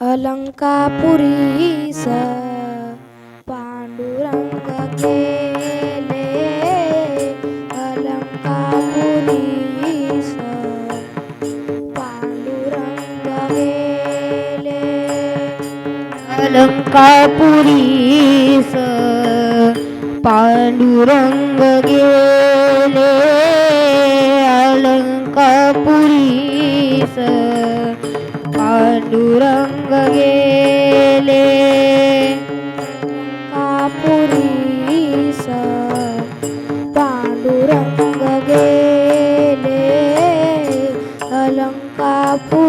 अलंकापुरीस पांडुरंग गेले अलंकापुरीस पांडुरंग गेले अलंकापुरीस पांडुरंग गेले अलंकापुरीस पांडुरंग गेले कापुरीस पांडुरंग गेले अलंकापुरीस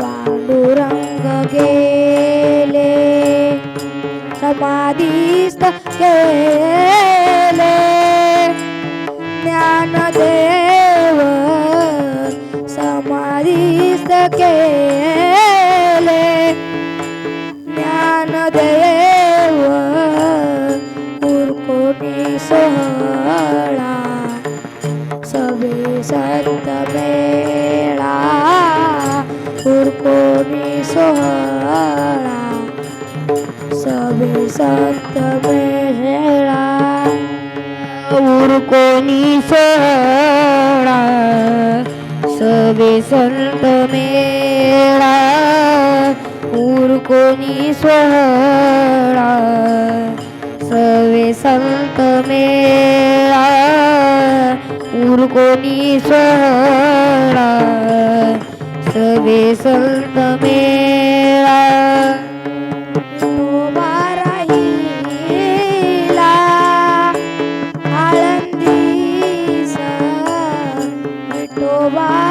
पांडुरंग गेले समाधीस्थ गेले देव उरकोटी सोहळा सवे संत मेळा उरकोटी सोहळा सवे संत मेळा उरकोणी सोहळा सवे संत मेळा उरकोणी सोहळा कोणी सोहळा सवे संत मेळा. विठोबा राहिला विठोबा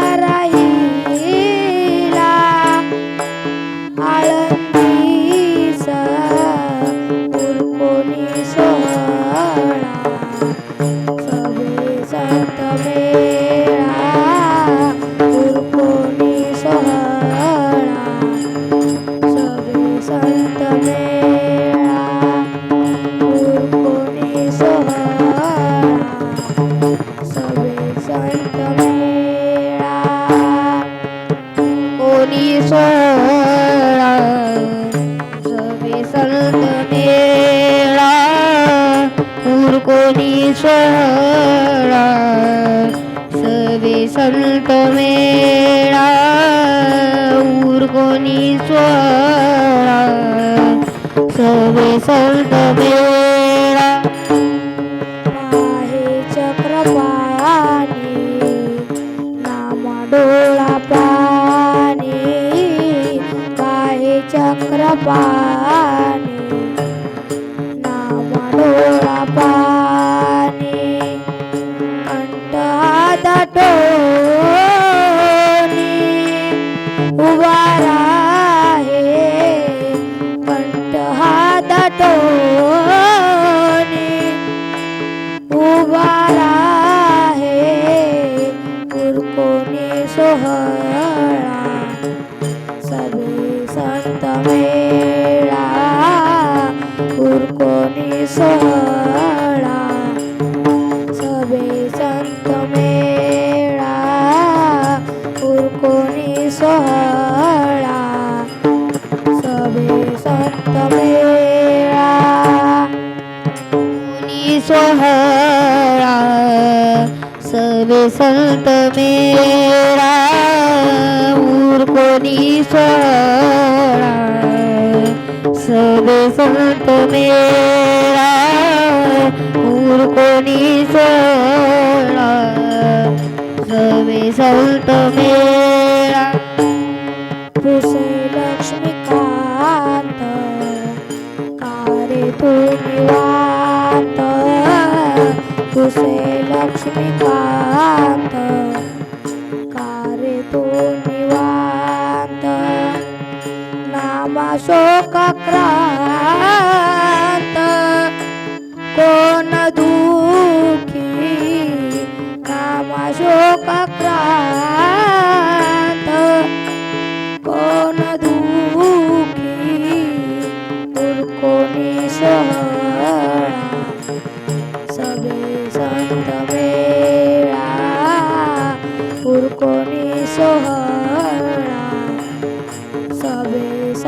संत मेळा उर कोणी सोहळा सवे संत मेळा उर कोणी सोहळा सवे संत मेळा. चक्रपाणी कोणी सवे संत मेरा उर कोणी सोहळा. सवे संत मेरा उर कोणी सवे संत मेरा কাকড়া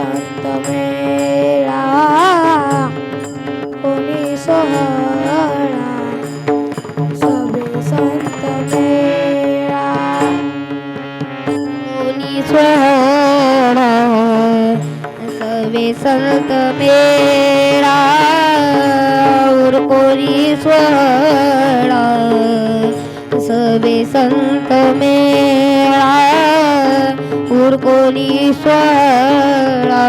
शांत कोणी सोहळा सगळे संत कोणी सोहळा सवे संत मेळा कोणी सोहळा सवे संत मेळा दूर कोणी सोहळा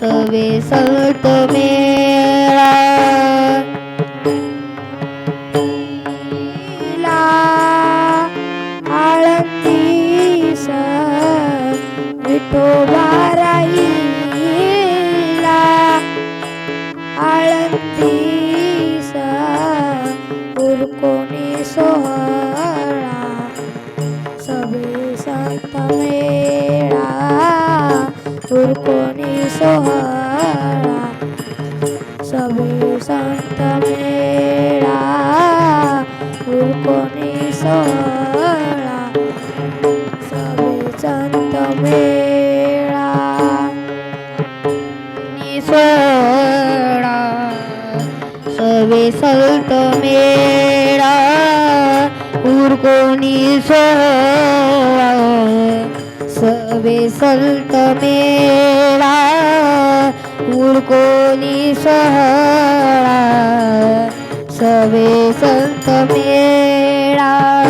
सवे संत मेळा. उरकोणी सोहळा? सभे संत मेळा. उरकोणी सोहळा? सभे संत मेळा. सोहळा? सवे संत मेळा. उरकोणी सोहळा? सवे संत मेळा. कोणी सोहळा? सवे संत मेळा.